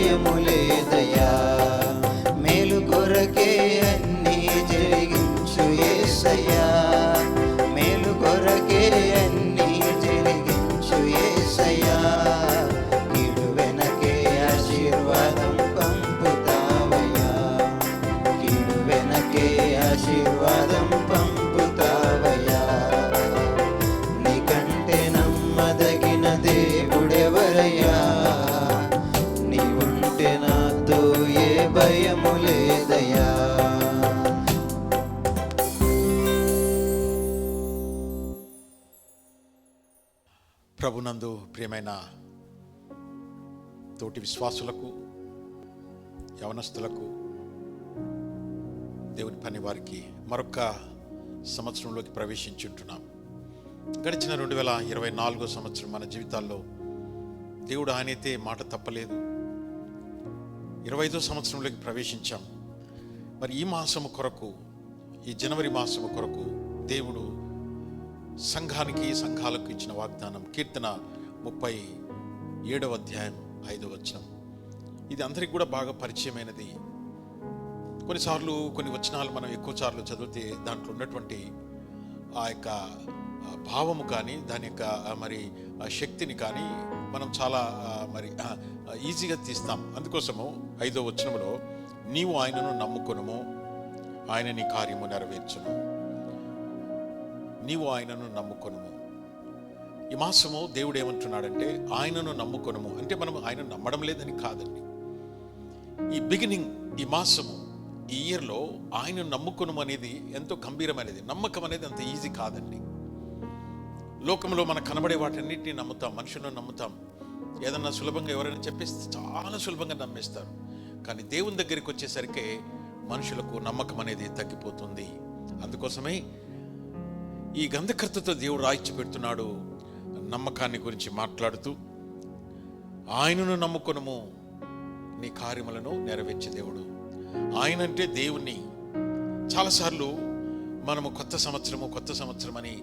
ఏ ప్రభునందు ప్రియమైన తోటి విశ్వాసులకు యవనస్తులకు దేవుని పని వారికి మరొక సంవత్సరంలోకి ప్రవేశించుంటున్నాం. గడిచిన రెండు వేల ఇరవై నాలుగో సంవత్సరం మన జీవితాల్లో దేవుడు ఆయనైతే మాట తప్పలేదు. ఇరవై ఐదో సంవత్సరంలోకి ప్రవేశించాం. మరి ఈ మాసము కొరకు ఈ జనవరి మాసము కొరకు దేవుడు సంఘానికి సంఘాలకు ఇచ్చిన వాగ్దానం కీర్తన ముప్పై ఏడవ అధ్యాయం ఐదవ వచనం. ఇది అందరికి కూడా బాగా పరిచయమైనది. కొన్నిసార్లు కొన్ని వచనాలు మనం ఎక్కువ సార్లు చదివితే దాంట్లో ఉన్నటువంటి ఆ యొక్క భావము కానీ దాని యొక్క మరి శక్తిని కానీ మనం చాలా మరి ఈజీగా తీస్తాం. అందుకోసము ఐదో వచనంలో నీవు ఆయనను నమ్ముకొనుము ఆయన నీ కార్యము నెరవేర్చును. నీవు ఆయనను నమ్ముకొనుము. ఈ మాసము దేవుడు ఏమంటున్నాడంటే ఆయనను నమ్ముకొనుము. అంటే మనం ఆయన నమ్మడం లేదని కాదండి. ఈ బిగినింగ్ ఈ మాసము ఈ ఇయర్లో ఆయన నమ్ముకొనుము అనేది ఎంతో గంభీరమైనది. నమ్మకం అనేది అంత ఈజీ కాదండి. లోకంలో మనకు కనబడే వాటన్నిటిని నమ్ముతాం మనుషులను నమ్ముతాం. ఏదన్నా సులభంగా ఎవరైనా చెప్పేస్తే చాలా సులభంగా నమ్మేస్తారు. కానీ దేవుని దగ్గరికి వచ్చేసరికి మనుషులకు నమ్మకం అనేది తగ్గిపోతుంది. అందుకోసమే ఈ గంధకర్తతో దేవుడు రాయిచ్చి పెడుతున్నాడు నమ్మకాన్ని గురించి మాట్లాడుతూ ఆయనను నమ్ముకొనము నీ కార్యములను నెరవేర్చే దేవుడు. ఆయన అంటే దేవుణ్ణి. చాలాసార్లు మనము కొత్త సంవత్సరము కొత్త సంవత్సరం అని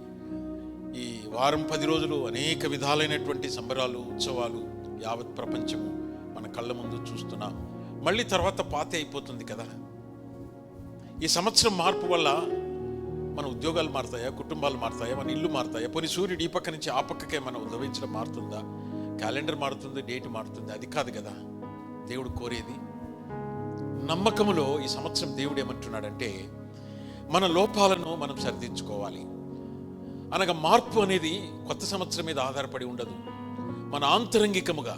ఈ వారం పది రోజులు అనేక విధాలైనటువంటి సంబరాలు ఉత్సవాలు యావత్ ప్రపంచము మన కళ్ళ ముందు చూస్తున్నాం మళ్ళీ తర్వాత పాతే అయిపోతుంది కదా. ఈ సంవత్సరం మార్పు వల్ల మన ఉద్యోగాలు మారుతాయా? కుటుంబాలు మారుతాయా? మన ఇల్లు మారుతాయా? పోనీ సూర్యుడు ఈ పక్క నుంచి ఆ పక్కకే మనం ఉదవించడం మారుతుందా? క్యాలెండర్ మారుతుంది డేట్ మారుతుంది అది కాదు కదా. దేవుడు కోరేది నమ్మకములో ఈ సంవత్సరం దేవుడు ఏమంటున్నాడంటే మన లోపాలను మనం సరిదించుకోవాలి అనగా మార్పు అనేది కొత్త సంవత్సరం మీద ఆధారపడి ఉండదు. మన ఆంతరంగికముగా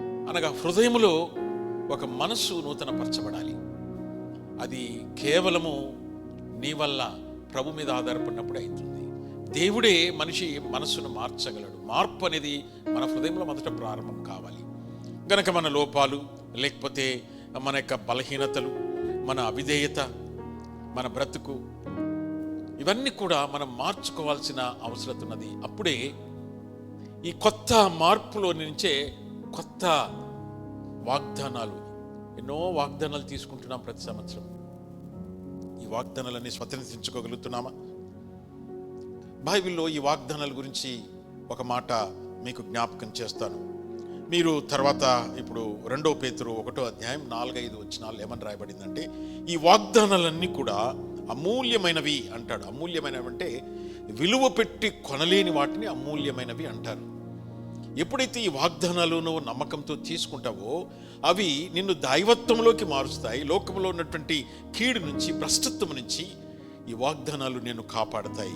అనగా హృదయములో ఒక మనస్సు నూతనపరచబడాలి. అది కేవలము నీ వల్ల ప్రభు మీద ఆధారపడినప్పుడు అవుతుంది. దేవుడే మనిషి మనస్సును మార్చగలడు. మార్పు అనేది మన హృదయంలో మొదట ప్రారంభం కావాలి. గనక మన లోపాలు లేకపోతే మన యొక్క బలహీనతలు మన అవిధేయత మన బ్రతుకు ఇవన్నీ కూడా మనం మార్చుకోవాల్సిన అవసరం ఉన్నది. అప్పుడే ఈ కొత్త మార్పులో నుంచే కొత్త వాగ్దానాలు ఎన్నో వాగ్దానాలు తీసుకుంటున్నాం ప్రతి సంవత్సరం. వాగ్దానాలన్నీ స్వతంత్రించుకోగలుగుతున్నామా? బైబిల్లో ఈ వాగ్దానాల గురించి ఒక మాట మీకు జ్ఞాపకం చేస్తాను. మీరు తర్వాత ఇప్పుడు రెండో పేతురు ఒకటో అధ్యాయం నాలుగైదు వచ్చినాలు ఏమని రాయబడిందంటే ఈ వాగ్దానాలన్నీ కూడా అమూల్యమైనవి అంటాడు. అమూల్యమైనవి అంటే విలువ పెట్టి కొనలేని వాటిని అమూల్యమైనవి అంటారు. ఎప్పుడైతే ఈ వాగ్దానాలు నువ్వు నమ్మకంతో తీసుకుంటావో అవి నిన్ను దైవత్వంలోకి మారుస్తాయి. లోకంలో ఉన్నటువంటి కీడు నుంచి భ్రష్టత్వం నుంచి ఈ వాగ్దానాలు నిన్ను కాపాడతాయి.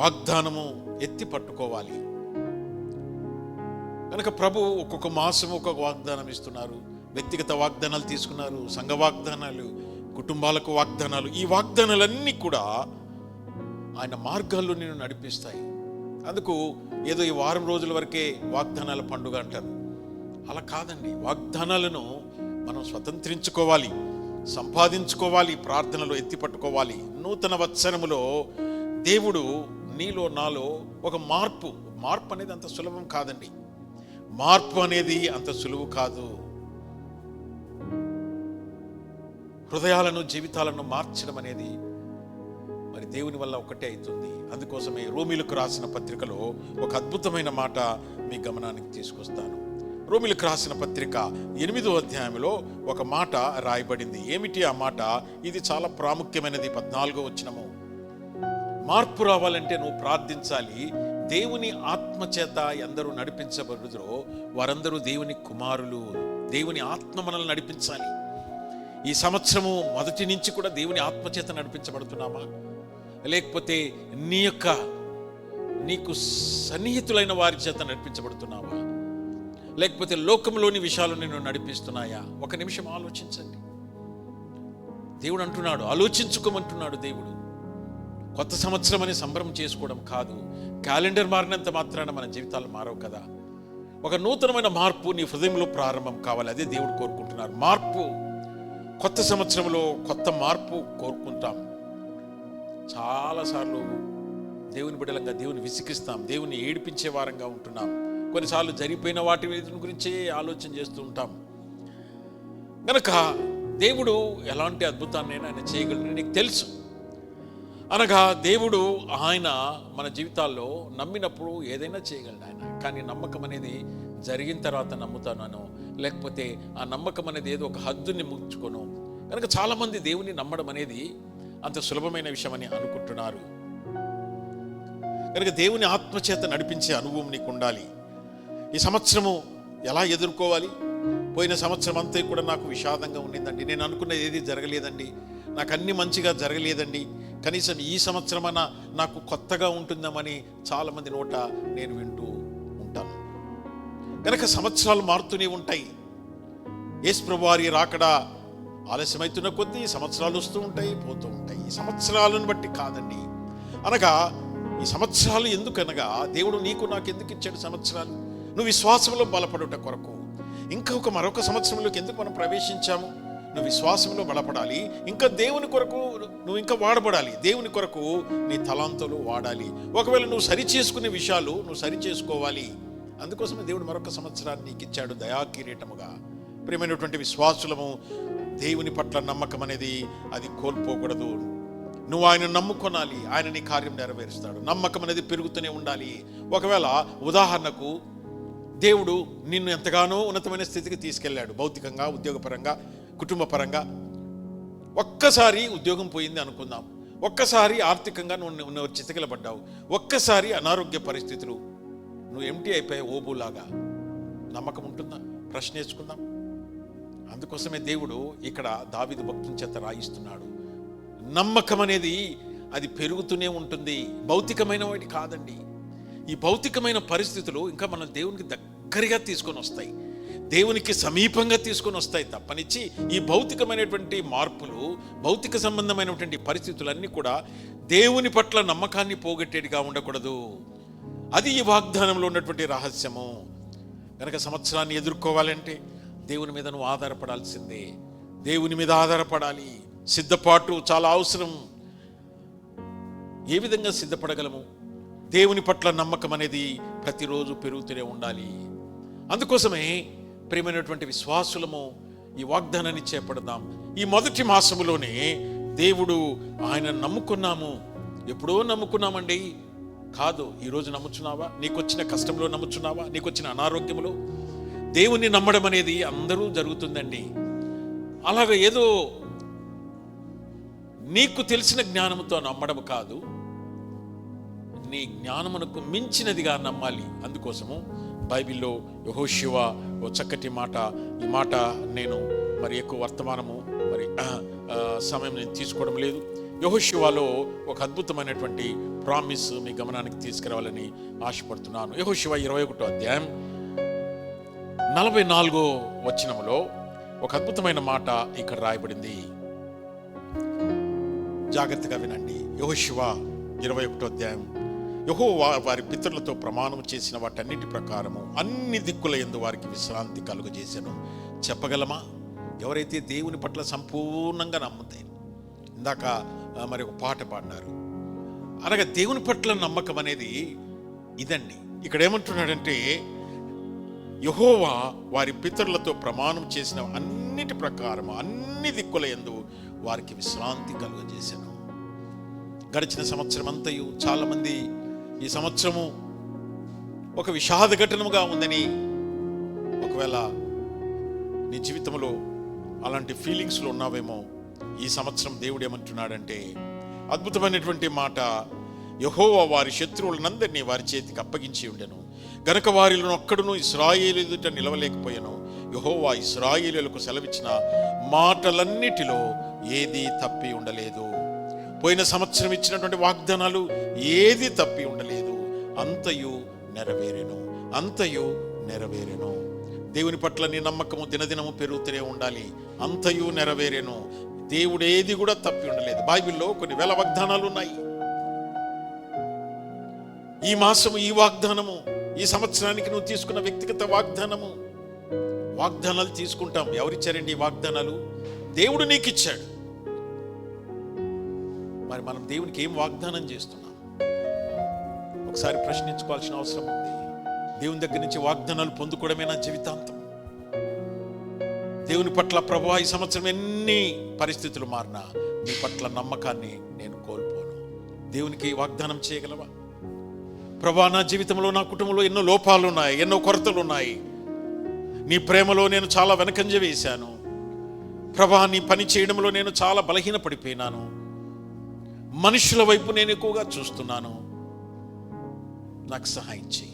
వాగ్దానము ఎత్తి పట్టుకోవాలి. కనుక ప్రభు ఒక్కొక్క మాసం ఒక్కొక్క వాగ్దానం ఇస్తున్నారు. వ్యక్తిగత వాగ్దానాలు తీసుకున్నారు సంఘ వాగ్దానాలు కుటుంబాలకు వాగ్దానాలు ఈ వాగ్దానాలన్నీ కూడా ఆయన మార్గాల్లో నేను నడిపిస్తాయి. అందుకు ఏదో ఈ వారం రోజుల వరకే వాగ్దానాల పండుగ అంటారు. అలా కాదండి. వాగ్దానాలను మనం స్వతంత్రించుకోవాలి సంపాదించుకోవాలి ప్రార్థనలో ఎత్తి పట్టుకోవాలి. నూతన వత్సరములో దేవుడు నీలో నాలో ఒక మార్పు. మార్పు అనేది అంత సులభం కాదండి. మార్పు అనేది అంత సులువు కాదు. హృదయాలను జీవితాలను మార్చడం అనేది మరి దేవుని వల్ల ఒకటే అవుతుంది. అందుకోసమే రోమిలకు రాసిన పత్రికలో ఒక అద్భుతమైన మాట మీ గమనానికి తీసుకొస్తాను. రోమిలకు రాసిన పత్రిక ఎనిమిదో అధ్యాయంలో ఒక మాట రాయబడింది. ఏమిటి ఆ మాట? ఇది చాలా ప్రాముఖ్యమైనది. పద్నాలుగో వచ్చినము మార్పు రావాలంటే నువ్వు ప్రార్థించాలి. దేవుని ఆత్మ చేత ఎందరూ నడిపించబడుదురో వారందరూ దేవుని కుమారులు. దేవుని ఆత్మ మనల్ని నడిపించాలి. ఈ సంవత్సరము మొదటి నుంచి కూడా దేవుని ఆత్మచేత నడిపించబడుతున్నామా? లేకపోతే నీ యొక్క నీకు సన్నిహితులైన వారి చేత నడిపించబడుతున్నావా? లేకపోతే లోకంలోని విషయాలు నేను నడిపిస్తున్నాయా? ఒక నిమిషం ఆలోచించండి. దేవుడు అంటున్నాడు ఆలోచించుకోమంటున్నాడు దేవుడు. కొత్త సంవత్సరం అని సంబరం చేసుకోవడం కాదు. క్యాలెండర్ మారినంత మాత్రాన మన జీవితాలు మారవు కదా. ఒక నూతనమైన మార్పు నీ హృదయంలో ప్రారంభం కావాలి. అదే దేవుడు కోరుకుంటున్నారు. మార్పు. కొత్త సంవత్సరంలో కొత్త మార్పు కోరుకుంటాం. చాలాసార్లు దేవుని బిడలంగా దేవుని విసిగిస్తాం దేవుని ఏడిపించే వారంగా ఉంటున్నాం. కొన్నిసార్లు జరిగిపోయిన వాటి గురించే ఆలోచన చేస్తూ ఉంటాం. గనక దేవుడు ఎలాంటి అద్భుతాన్నైనా ఆయన చేయగలడని నీకు తెలుసు. అనగా దేవుడు ఆయన మన జీవితాల్లో నమ్మినప్పుడు ఏదైనా చేయగలడు ఆయన. కానీ నమ్మకం అనేది జరిగిన తర్వాత నమ్ముతాను లేకపోతే ఆ నమ్మకం అనేది ఏదో ఒక హద్దుని ముంచుకోను. కనుక చాలామంది దేవుని నమ్మడం అనేది అంత సులభమైన విషయమని అనుకుంటున్నారు. కనుక దేవుని ఆత్మచేత నడిపించే అనుభవం నీకు ఉండాలి. ఈ సంవత్సరము ఎలా ఎదుర్కోవాలి? పోయిన సంవత్సరం అంతా కూడా నాకు విషాదంగా ఉండిందండి నేను అనుకున్నది ఏది జరగలేదండి. నాకు అన్ని మంచిగా జరగలేదండి. కనీసం ఈ సంవత్సరమన నాకు కొత్తగా ఉంటుందామని చాలామంది నోట నేను వింటూ ఉంటాను. కనుక సంవత్సరాలు మారుతూనే ఉంటాయి. యేసు ప్రభువారి రాకడా ఆలస్యమవుతున్న కొద్దీ సంవత్సరాలు వస్తూ ఉంటాయి పోతూ ఉంటాయి. ఈ సంవత్సరాలను బట్టి కాదండి. అనగా ఈ సంవత్సరాలు ఎందుకనగా దేవుడు నీకు నాకు ఎందుకు ఇచ్చాడు సంవత్సరాలు? నువ్వు విశ్వాసంలో బలపడుట కొరకు. ఇంకా ఒక మరొక సంవత్సరంలోకి ఎందుకు మనం ప్రవేశించాము? నువ్వు విశ్వాసంలో బలపడాలి. ఇంకా దేవుని కొరకు నువ్వు ఇంకా వాడబడాలి. దేవుని కొరకు నీ తలాంతలు వాడాలి. ఒకవేళ నువ్వు సరి చేసుకునే విషయాలు నువ్వు సరి చేసుకోవాలి అందుకోసమే దేవుడు మరొక సంవత్సరాన్ని నీకు ఇచ్చాడు దయాకిరీటముగా. ప్రియమైనటువంటి విశ్వాసులము దేవుని పట్ల నమ్మకం అనేది అది కోల్పోకూడదు. నువ్వు ఆయన నమ్ముకొనాలి. ఆయన నీ కార్యం నెరవేరుస్తాడు. నమ్మకం అనేది పెరుగుతూనే ఉండాలి. ఒకవేళ ఉదాహరణకు దేవుడు నిన్ను ఎంతగానో ఉన్నతమైన స్థితికి తీసుకెళ్ళాడు. భౌతికంగా ఉద్యోగపరంగా కుటుంబపరంగా. ఒక్కసారి ఉద్యోగం పోయింది అనుకుందాం. ఒక్కసారి ఆర్థికంగా నువ్వు నువ్వు చితకిలబడ్డావు. ఒక్కసారి అనారోగ్య పరిస్థితులు. నువ్వు ఎంటీ అయిపోయావు ఓబులాగా. నమ్మకం ఉంటుందా? ప్రశ్న వేసుకుందాం అందుకోసమే దేవుడు ఇక్కడ దావిదు భక్తుని చేత రాయిస్తున్నాడు. నమ్మకం అనేది అది పెరుగుతూనే ఉంటుంది. భౌతికమైన వాటి కాదండి. ఈ భౌతికమైన పరిస్థితులు ఇంకా మనం దేవునికి దగ్గరగా తీసుకొని వస్తాయి. దేవునికి సమీపంగా తీసుకొని వస్తాయి తప్పనిచ్చి ఈ భౌతికమైనటువంటి మార్పులు భౌతిక సంబంధమైనటువంటి పరిస్థితులన్నీ కూడా దేవుని పట్ల నమ్మకాన్ని పోగొట్టేటిగా ఉండకూడదు. అది ఈ వాగ్దానంలో ఉన్నటువంటి రహస్యము. కనుక సంవత్సరాన్ని ఎదుర్కోవాలంటే దేవుని మీద నువ్వు ఆధారపడాల్సిందే. దేవుని మీద ఆధారపడాలి. సిద్ధపాటు చాలా అవసరం. ఏ విధంగా సిద్ధపడగలము? దేవుని పట్ల నమ్మకం అనేది ప్రతిరోజు పెరుగుతూనే ఉండాలి. అందుకోసమే ప్రేమైనటువంటి విశ్వాసులము ఈ వాగ్దానాన్ని చేపడదాం. ఈ మొదటి మాసములోనే దేవుడు ఆయన నమ్ముకున్నాము. ఎప్పుడో నమ్ముకున్నామండి. కాదు ఈరోజు నమ్ముచున్నావా? నీకు వచ్చిన కష్టంలో నమ్ముచున్నావా? నీకు వచ్చిన అనారోగ్యంలో దేవుణ్ణి నమ్మడం అనేది అందరూ జరుగుతుందండి. అలాగ ఏదో నీకు తెలిసిన జ్ఞానముతో నమ్మడం కాదు. నీ జ్ఞానమునకు మించినదిగా నమ్మాలి. అందుకోసము బైబిల్లో యహోశివ ఓ చక్కటి మాట ఈ మాట నేను మరి ఎక్కువ వర్తమానము మరి సమయం నేను తీసుకోవడం లేదు. యహోశివాలో ఒక అద్భుతమైనటువంటి ప్రామిస్ మీ గమనానికి తీసుకురావాలని ఆశపడుతున్నాను. యహోశివ ఇరవై ఒకటో అధ్యాయం నలభై నాలుగో వచనములో ఒక అద్భుతమైన మాట ఇక్కడ రాయబడింది. జాగ్రత్తగా వినండి. యహోశివ ఇరవై ఒకటో అధ్యాయం. యహో వారి పితరులతో ప్రమాణం చేసిన వాటన్నిటి ప్రకారము అన్ని దిక్కుల ఎందు వారికి విశ్రాంతి కలుగజేశాను చెప్పగలమా? ఎవరైతే దేవుని పట్ల సంపూర్ణంగా నమ్ముతే ఇందాక మరి ఒక పాట పాడినారు. అనగా దేవుని పట్ల నమ్మకం అనేది ఇదండి. ఇక్కడ ఏమంటున్నాడంటే యహోవా వారి పితరులతో ప్రమాణం చేసిన అన్నిటి ప్రకారం అన్ని దిక్కుల ఎందు వారికి విశ్రాంతి కలుగజేశాను. గడిచిన సంవత్సరం అంతయు చాలామంది ఈ సంవత్సరము ఒక విషాద ఘటనముగా ఉందని ఒకవేళ నీ జీవితంలో అలాంటి ఫీలింగ్స్లో ఉన్నావేమో ఈ సంవత్సరం దేవుడు ఏమంటున్నాడంటే అద్భుతమైనటువంటి మాట యహోవా వారి శత్రువులనందరినీ వారి చేతికి అప్పగించి ఉండెను. గనక వారిలో ఒక్కడును ఇస్రాయేలు ఎదుట నిలవలేకపోయాను. యహోవా ఇస్రాయేలులకు సెలవిచ్చిన మాటలన్నిటిలో ఏది తప్పి ఉండలేదు. పోయిన సంవత్సరం ఇచ్చినటువంటి వాగ్దానాలు ఏది తప్పి ఉండలేదు. అంతయు నెరవేరెను అంతయు నెరవేరెను. దేవుని పట్ల నీ నమ్మకము దినదినము పెరుగుతూనే ఉండాలి. అంతయు నెరవేరెను. దేవుడు ఏది కూడా తప్పి ఉండలేదు. బైబిల్లో కొన్ని వేల వాగ్దానాలు ఉన్నాయి ఈ మాసము ఈ వాగ్దానము ఈ సంవత్సరానికి నువ్వు తీసుకున్న వ్యక్తిగత వాగ్దానము. వాగ్దానాలు తీసుకుంటాం. ఎవరిచ్చారండి ఈ వాగ్దానాలు? దేవుడు నీకు ఇచ్చాడు మరి మనం దేవునికి ఏం వాగ్దానం చేస్తున్నాం? ఒకసారి ప్రశ్నించుకోవాల్సిన అవసరం ఉంది. దేవుని దగ్గర నుంచి వాగ్దానాలు పొందుకోవడమే నా జీవితాంతం. దేవుని పట్ల ప్రభావ ఈ సంవత్సరం ఎన్ని పరిస్థితులు మారినా నీ పట్ల నమ్మకాన్ని నేను కోల్పోను. దేవునికి వాగ్దానం చేయగలవా? ప్రభా నా జీవితంలో నా కుటుంబంలో ఎన్నో లోపాలు ఉన్నాయి ఎన్నో కొరతలు ఉన్నాయి నీ ప్రేమలో నేను చాలా వెనకంజ వేశాను. ప్రభా నీ పని చేయడంలో నేను చాలా బలహీన పడిపోయినాను మనుషుల వైపు నేను ఎక్కువగా చూస్తున్నాను. నాకు సహాయం చేయి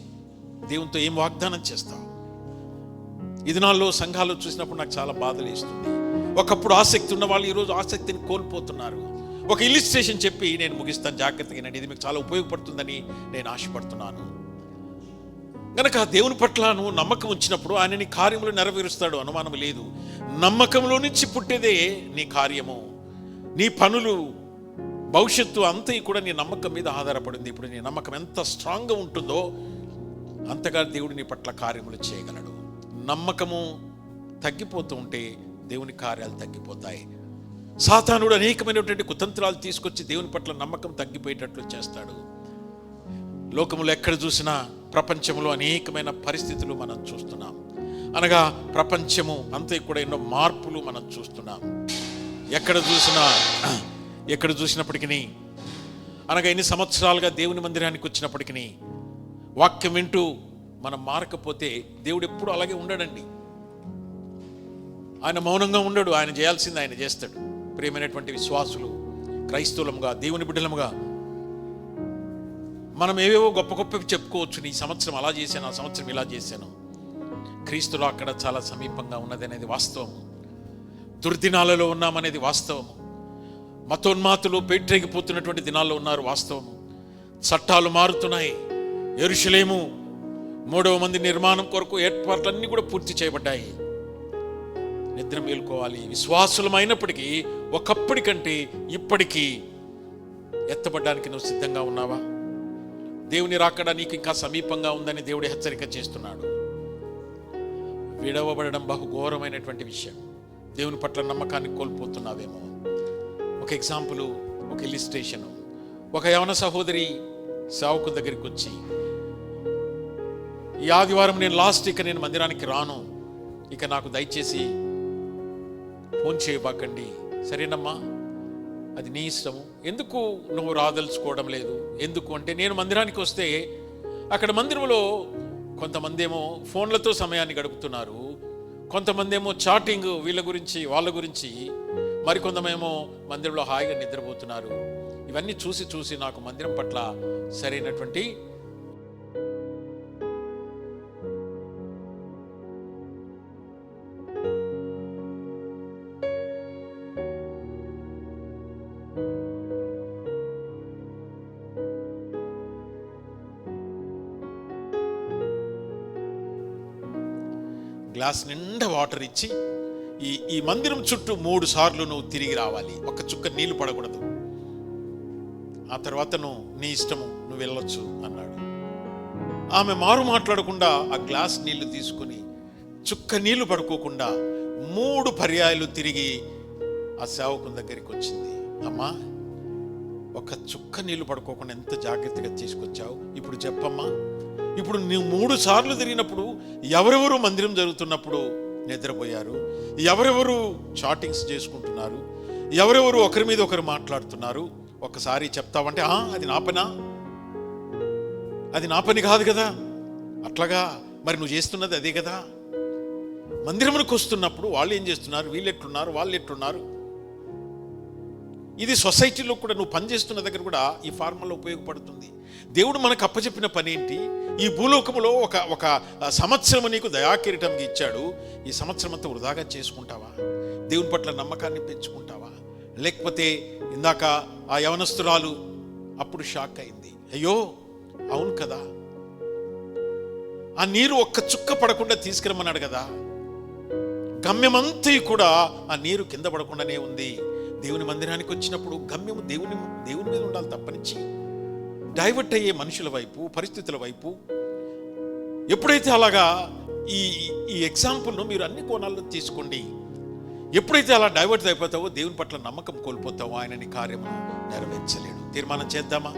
దేవునితో ఏం వాగ్దానం చేస్తావు? ఇది దినాల్లో సంఘాలు చూసినప్పుడు నాకు చాలా బాధలు వేస్తుంది ఒకప్పుడు ఆసక్తి ఉన్న వాళ్ళు ఈరోజు ఆసక్తిని కోల్పోతున్నారు. ఒక ఇలిస్ట్రేషన్ చెప్పి నేను ముగిస్తాను. జాగ్రత్తగా వినండి. ఇది మీకు చాలా ఉపయోగపడుతుందని నేను ఆశపడుతున్నాను. గనక దేవుని పట్ల నువ్వు నమ్మకం ఉంచినప్పుడు ఆయన నీ కార్యములు నెరవేరుస్తాడు అనుమానం లేదు. నమ్మకంలో నుంచి పుట్టేదే నీ కార్యము. నీ పనులు భవిష్యత్తు అంతా కూడా నీ నమ్మకం మీద ఆధారపడింది. ఇప్పుడు నీ నమ్మకం ఎంత స్ట్రాంగ్గా ఉంటుందో అంతగా దేవుడు నీ పట్ల కార్యములు చేయగలడు. నమ్మకము తగ్గిపోతూ ఉంటే దేవుని కార్యాలు తగ్గిపోతాయి. సాతానుడు అనేకమైనటువంటి కుతంత్రాలు తీసుకొచ్చి దేవుని పట్ల నమ్మకం తగ్గిపోయేటట్లు చేస్తాడు. లోకములో ఎక్కడ చూసినా ప్రపంచంలో అనేకమైన పరిస్థితులు మనం చూస్తున్నాం. అనగా ప్రపంచము అంతే కూడా ఎన్నో మార్పులు మనం చూస్తున్నాం. ఎక్కడ చూసినా ఎక్కడ చూసినప్పటికీ అనగా ఎన్ని సంవత్సరాలుగా దేవుని మందిరానికి వచ్చినప్పటికీ వాక్యం వింటూ మనం మారకపోతే దేవుడు ఎప్పుడు అలాగే ఉండడండి. ఆయన మౌనంగా ఉండడు ఆయన చేయాల్సింది ఆయన చేస్తాడు. ప్రియమైనటువంటి విశ్వాసులు క్రైస్తవులముగా దేవుని బిడ్డలముగా మనం ఏవేవో గొప్ప గొప్పవి చెప్పుకోవచ్చు. నీ సంవత్సరం అలా చేశాను ఆ సంవత్సరం ఇలా చేశాను. క్రీస్తులో అక్కడ చాలా సమీపంగా ఉన్నది అనేది వాస్తవం. దుర్దినాలలో ఉన్నామనేది వాస్తవం. మతోన్మాతులు పేట్రేగిపోతున్నటువంటి దినాల్లో ఉన్నారు వాస్తవం. చట్టాలు మారుతున్నాయి. ఎరుషులేము మూడవ మంది నిర్మాణం కొరకు ఏర్పాట్లన్నీ కూడా పూర్తి చేయబడ్డాయి. నిద్ర మేలుకోవాలి. విశ్వాసులమైనప్పటికీ ఒకప్పటి కంటే ఇప్పటికీ ఎత్తబడ్డానికి నువ్వు సిద్ధంగా ఉన్నావా? దేవుని రాకడ నీకు ఇంకా సమీపంగా ఉందని దేవుడి హెచ్చరిక చేస్తున్నాడు. విడవబడడం బహు ఘోరమైనటువంటి విషయం. దేవుని పట్ల నమ్మకాన్ని కోల్పోతున్నావేమో. ఒక ఎగ్జాంపుల్ ఒక ఇలిస్ట్రేషన్ ఒక యవన సహోదరి సావుకు దగ్గరికి వచ్చి ఈ ఆదివారం నేను లాస్ట్ ఇక నేను మందిరానికి రాను. ఇక నాకు దయచేసి ఫోన్ చేయబాకండి. సరేనమ్మా? అది నీ ఇష్టము. ఎందుకు నువ్వు రాదలుచుకోవడం లేదు? ఎందుకు అంటే నేను మందిరానికి వస్తే అక్కడ మందిరంలో కొంతమంది ఏమో ఫోన్లతో సమయాన్ని గడుపుతున్నారు. కొంతమంది ఏమో చాటింగ్ వీళ్ళ గురించి వాళ్ళ గురించి. మరి కొంతమేమో మందిరంలో హాయిగా నిద్రపోతున్నారు. ఇవన్నీ చూసి చూసి నాకు మందిరం పట్ల సరైనటువంటి గ్లాస్ నిండా వాటర్ ఇచ్చి ఈ ఈ మందిరం చుట్టూ మూడు సార్లు నువ్వు తిరిగి రావాలి. ఒక చుక్క నీళ్ళు పడకూడదు. ఆ తర్వాత నువ్వు నీ ఇష్టము నువ్వు వెళ్ళొచ్చు అన్నాడు. ఆమె మారు మాట్లాడకుండా ఆ గ్లాస్ నీళ్ళు తీసుకుని చుక్క నీళ్ళు పడుకోకుండా మూడు పర్యాయాలు తిరిగి ఆ సేవకుని దగ్గరికి వచ్చింది. అమ్మా ఒక చుక్క నీళ్ళు పడుకోకుండా ఎంత జాగ్రత్తగా తీసుకొచ్చావు? ఇప్పుడు చెప్పమ్మా. ఇప్పుడు నువ్వు మూడు సార్లు తిరిగినప్పుడు ఎవరెవరు మందిరం జరుగుతున్నప్పుడు నిద్రపోయారు? ఎవరెవరు చాటింగ్స్ చేసుకుంటున్నారు? ఎవరెవరు ఒకరి మీద ఒకరు మాట్లాడుతున్నారు? ఒకసారి చెప్తావంటే అది నా పనా? అది నా పని కాదు కదా? అట్లాగా మరి నువ్వు చేస్తున్నది అదే కదా? మందిరమునికి వస్తున్నప్పుడు వాళ్ళు ఏం చేస్తున్నారు? వీళ్ళు ఎట్లున్నారు? వాళ్ళు ఎట్లున్నారు? ఇది సొసైటీలో కూడా నువ్వు పనిచేస్తున్న దగ్గర కూడా ఈ ఫార్ములా ఉపయోగపడుతుంది. దేవుడు మనకు అప్పచెప్పిన పని ఏంటి? ఈ భూలోకములో ఒక ఒక సంవత్సరం నీకు దయాకిరీటంగా ఇచ్చాడు. ఈ సంవత్సరం అంతా వృధాగా చేసుకుంటావా? దేవుని పట్ల నమ్మకాన్ని పెంచుకుంటావా? లేకపోతే ఇందాక ఆ యవనస్తురాలు అప్పుడు షాక్ అయింది. అయ్యో అవును కదా. ఆ నీరు ఒక్క చుక్క పడకుండా తీసుకురమ్మన్నాడు కదా. గమ్యమంతా కూడా ఆ నీరు కింద పడకుండానే ఉంది. దేవుని మందిరానికి వచ్చినప్పుడు గమ్యం దేవుని దేవుని మీద ఉండాలి తప్పనిచ్చి. డైవర్ట్ అయ్యే మనుషుల వైపు పరిస్థితుల వైపు. ఎప్పుడైతే అలాగా ఈ ఈ ఎగ్జాంపుల్ను మీరు అన్ని కోణాల్లో తీసుకోండి. ఎప్పుడైతే అలా డైవర్ట్ అయిపోతావో దేవుని పట్ల నమ్మకం కోల్పోతావో ఆయన నీ కార్యమును నెరవేర్చలేడు. తీర్మానం చేద్దామా?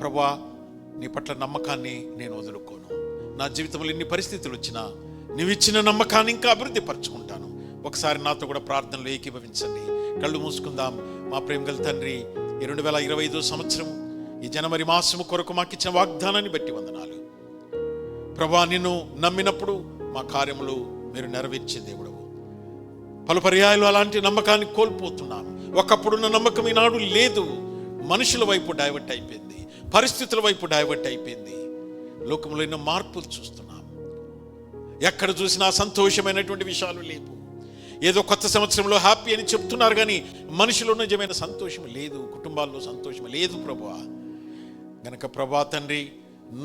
ప్రభా నీ పట్ల నమ్మకాన్ని నేను వదులుకోను. నా జీవితంలో ఎన్ని పరిస్థితులు వచ్చినా నువ్వు ఇచ్చిన నమ్మకాన్ని ఇంకా అభివృద్ధి పరచుకుంటాను. ఒకసారి నాతో కూడా ప్రార్థనలు ఏకీభవించండి. కళ్ళు మూసుకుందాం. మా ప్రేమ గల తండ్రి ఈ రెండు వేల ఇరవై ఐదో సంవత్సరం ఈ జనవరి మాసము కొరకు మాకు ఇచ్చిన వాగ్దానాన్ని బట్టి వందనాలు. ప్రభా నిన్ను నమ్మినప్పుడు మా కార్యములు మీరు నెరవేర్చే దేవుడవు. పలు పర్యాయాలు అలాంటి నమ్మకాన్ని కోల్పోతున్నాం ఒకప్పుడున్న నమ్మకం ఈనాడు లేదు. మనుషుల వైపు డైవర్ట్ అయిపోయింది. పరిస్థితుల వైపు డైవర్ట్ అయిపోయింది. లోకంలో ఎన్నో మార్పులు చూస్తున్నాం ఎక్కడ చూసినా సంతోషమైనటువంటి విషయాలు లేవు. ఏదో కొత్త సంవత్సరంలో హ్యాపీ అని చెప్తున్నారు కానీ మనుషులు నిజమైన సంతోషం లేదు కుటుంబాల్లో సంతోషం లేదు ప్రభా గనక ప్రభా తండ్రి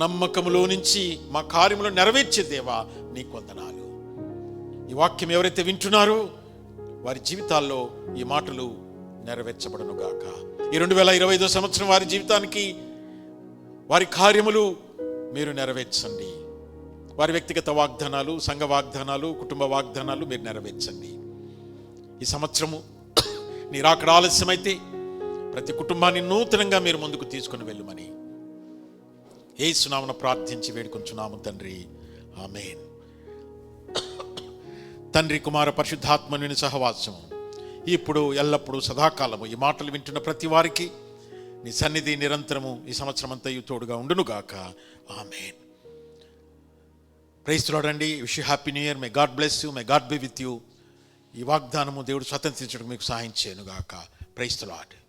నమ్మకములో నుంచి మా కార్యములు నెరవేర్చే దేవా నీకు వందనాలు. ఈ వాక్యం ఎవరైతే వింటున్నారో వారి జీవితాల్లో ఈ మాటలు నెరవేర్చబడనుగాక ఈ రెండు వేల ఇరవై ఐదో సంవత్సరం వారి జీవితానికి వారి కార్యములు మీరు నెరవేర్చండి. వారి వ్యక్తిగత వాగ్దానాలు సంఘ వాగ్దానాలు కుటుంబ వాగ్దానాలు మీరు నెరవేర్చండి. ఈ సంవత్సరము నీ రాకడ ఆలస్యమైతే ప్రతి కుటుంబాన్ని నూతనంగా మీరు ముందుకు తీసుకుని వెళ్ళమని. ఏ సునామను ప్రార్థించి వేడుకొంచున్నాము తండ్రి. ఆమెన్. తండ్రి కుమార పరిశుద్ధాత్మని సహవాసము. ఇప్పుడు ఎల్లప్పుడూ సదాకాలము ఈ మాటలు వింటున్న ప్రతి వారికి నీ సన్నిధి నిరంతరము ఈ సంవత్సరం అంతా తోడుగా ఉండునుగాక. Amen. ప్రైస్తులాడండి wish happy new year. May God bless you. May God be with you. ఈ వాగ్దానము దేవుడు స్వతంత్రించడం మీకు సహాయం చేయనుగాక. ప్రైస్తులాడ్